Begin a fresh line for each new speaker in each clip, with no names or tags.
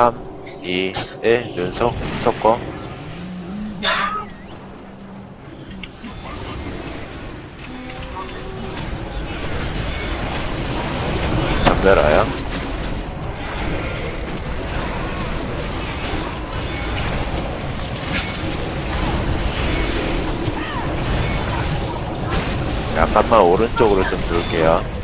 3, 2, 1, 연속, 섞고. 전멸하여. 약간만 오른쪽으로 좀 돌게요.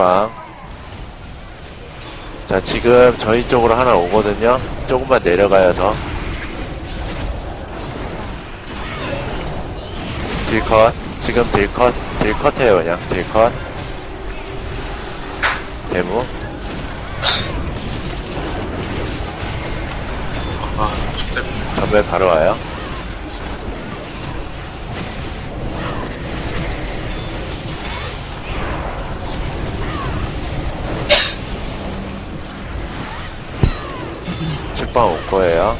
백방. 자, 지금 저희 쪽으로 하나 오거든요. 조금만 내려가야 더. 딜컷. 지금 딜컷. 딜컷해요, 그냥. 딜컷. 대무.
아.
전멸 바로 와요. 책방 올 거예요.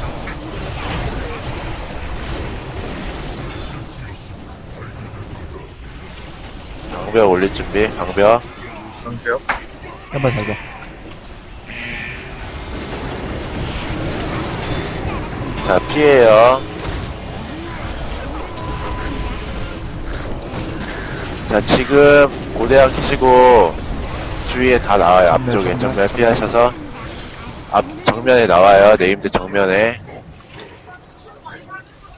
방벽 올릴 준비, 방벽.
상태요?
한번 살려.
자, 피해요. 자, 지금 고대양 키시고 주위에 다 나와요. 앞쪽에
정면.
피하셔서 앞 정면에 나와요. 네임드 정면에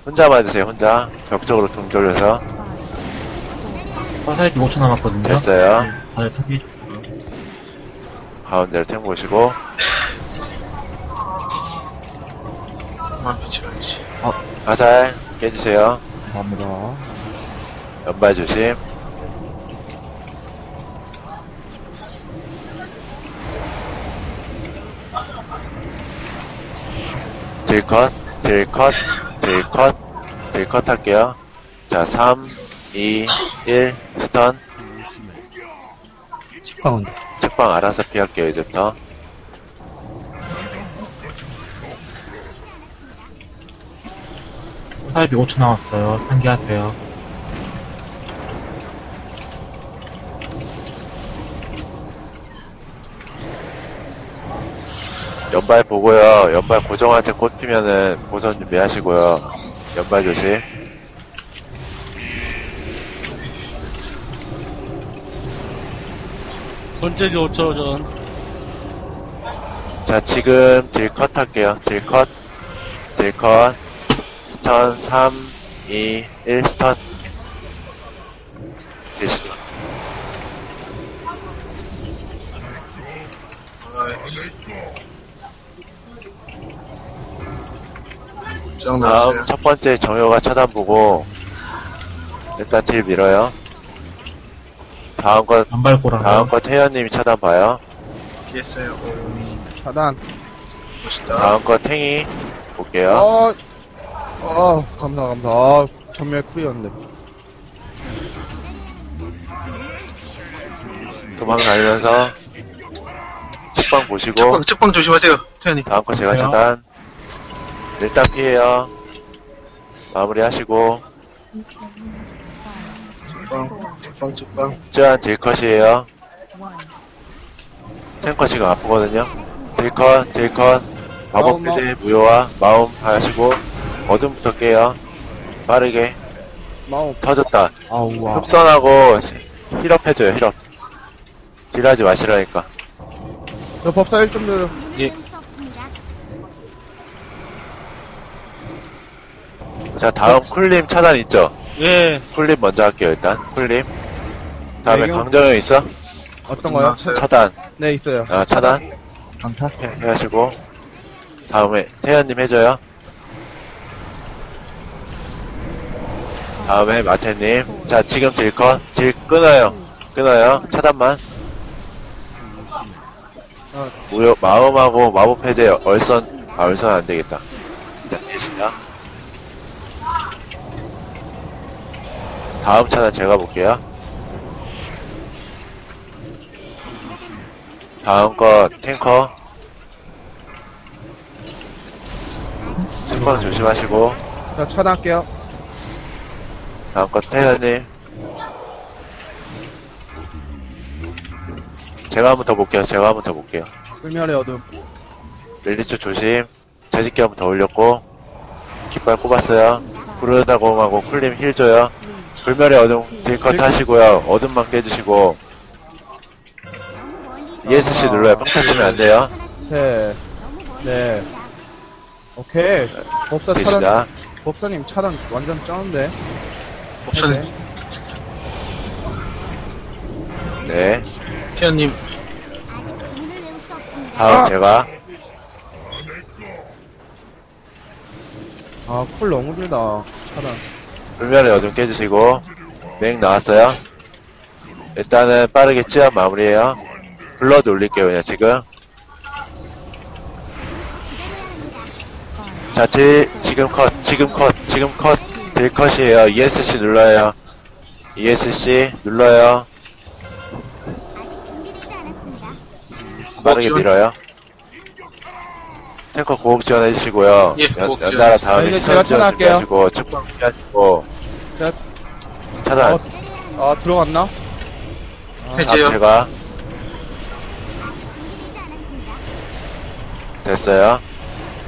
혼자 맞으세요. 혼자 벽 쪽으로 등 돌려서
화살기 5초 남았거든요.
됐어요.
사기
가운데로 탱 보시고
비치라야지.
화살 깨주세요.
감사합니다.
연발 조심. 딜컷, 딜컷, 딜컷, 딜컷 할게요. 자, 3, 2, 1, 스턴.
가운데.
책방 알아서 피할게요, 이제부터.
화살기 5초 남았어요. 상기하세요.
연발 보고요. 연발 고정한테 꽂히면은 보선 준비하시고요. 연발 조심.
손재기 5초 전.
자, 지금 딜컷 할게요. 딜컷, 딜컷, 스턴 3, 2, 1 스턴. 딜스턴.
아, 짱 나왔어요.
다음 첫 번째 정효가 차단 보고 일단 딜 밀어요. 다음 거
안발고랑
다음 거 태연님이 차단 봐요.
피했어요.
차단.
멋있다.
다음 거 탱이 볼게요.
어, 어, 감사, 감사. 아, 전멸 쿨이었는데.
도망다니면서 책방 보시고
책방, 책방 조심하세요, 태연이.
다음 거 제가? 차단. 일단 피해요. 마무리 하시고
책방, 책방, 책방.
짠 딜컷이에요. 탱커 지금 아프거든요. 딜컷, 딜컷, 마법
마음,
필드 무효화, 마음 하시고 어둠부터 깨요. 빠르게
마우.
터졌다.
아우, 와.
흡선하고 힐업 해줘요. 힐업. 딜하지 마시라니까.
저 법사 1좀 줘요.
자 다음 쿨림 차단 있죠?
예.
쿨림 먼저 할게요 일단. 쿨림. 다음에
네,
강정형 있어?
어떤 거요?
네.
차단.
네, 있어요.
아 차단.
강타?
해, 해하시고 다음에 태연님 해줘요. 다음에 마태님. 자 지금 딜컷 딜 끊어요. 끊어요. 차단만.
아.
무효 마음하고 마법 해제 얼선 아 얼선 안 되겠다. 일단 계시냐? 다음 차단 제가 볼게요. 다음 거 탱커. 탱커 조심하시고
자, 차단할게요.
다음 거 태현님. 제가 한 번 더 볼게요. 제가 한 번 더 볼게요.
불멸의 어둠.
릴리츠 조심. 재직기 한번 더 올렸고. 깃발 꼽았어요. 부르다 공하고 쿨림 힐 줘요. 불멸의 어둠 딜컷 하시고요. 어둠만 깨주시고. ESC 눌러요. 뻥 터치면 안 돼요.
셋. 네. 오케이. 법사 차단,
계시다.
법사님 차단 완전 쩌는데.
옵션은
네.
태연님
다음
아!
제가.
아, 쿨 너무 길다. 차단.
불멸의 어둠 깨주시고. 맹 나왔어요. 일단은 빠르게 찌어 마무리해요. 블러드 올릴게요, 그냥 지금. 자, 딜, 지금 컷, 지금 컷, 지금 컷, 딜 컷이에요. ESC 눌러요. ESC 눌러요. 빠르게. 밀어요. 탱커 고급 지원해 주시고요.
예,
연,
고급
연달아
지원.
다음에
이제
기선
제가
지원
차단할게요.
준비하시고, 측방 피하시고,
자,
차단.
어, 아, 들어갔나?
해제요.
아, 제가 됐어요.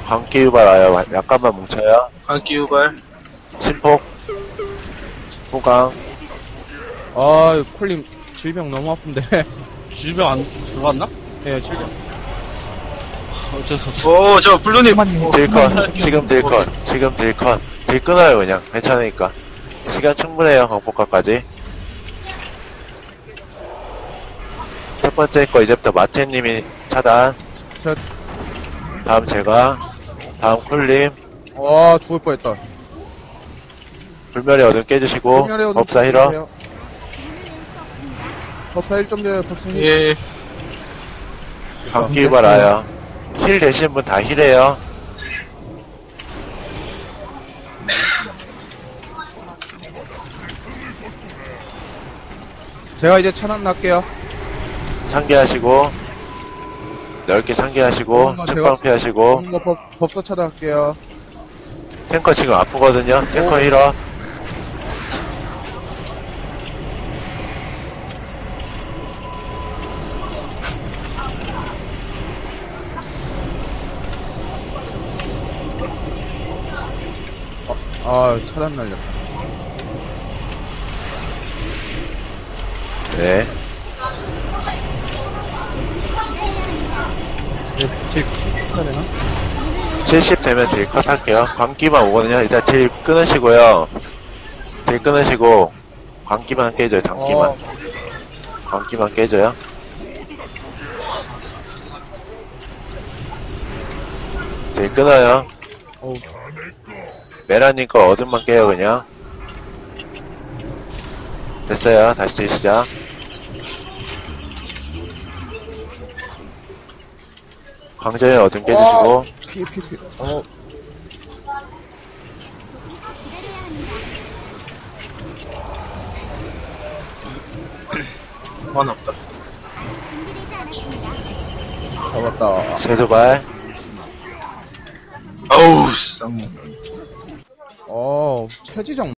광기 유발 와요. 약간만 뭉쳐요.
광기 후발
심폭, 호강,
아, 쿨님 질병 너무 아픈데.
질병 안 들어갔나?
예, 질병.
어쩔 수 없어.
오 저 블루님
딜컷, 지금 딜컷, 지금 딜컷. 딜 끊어요, 그냥. 괜찮으니까. 시간 충분해요, 광폭가까지. 첫 번째 거 이제부터 마태님이 차단.
저,
다음 제가. 다음 쿨님.
와, 죽을 뻔했다.
불멸의 어둠 깨주시고.
불멸의 어둠
법사 힐러.
주세요. 법사 1점 줘요, 법사 1.
예
광기 유발 와요. 힐 되신 분다 힐해요.
제가 이제 차단 날게요.
상기하시고 넓게 상기하시고
그런 거
책방
제가-
피하시고
오는 거 법, 법사 차단 할게요.
탱커 지금 아프거든요 탱커
어.
힐어
아, 차단 날렸다.
네.
예, 딜, 해야 되나?
70 되면 딜컷 할게요. 광기만 오거든요. 일단 딜 끊으시고요. 딜 끊으시고 광기만 깨져요 장기만.
어,
광기만 깨져요. 딜 끊어요
어우.
메라님 거 어둠만 깨요 그냥 됐어요 다시 딜 시작 광전의 어둠 깨주시고
피, 피, 피. 어,
원 없다
잡았다.
세도발
어우 쌍
어, 체지정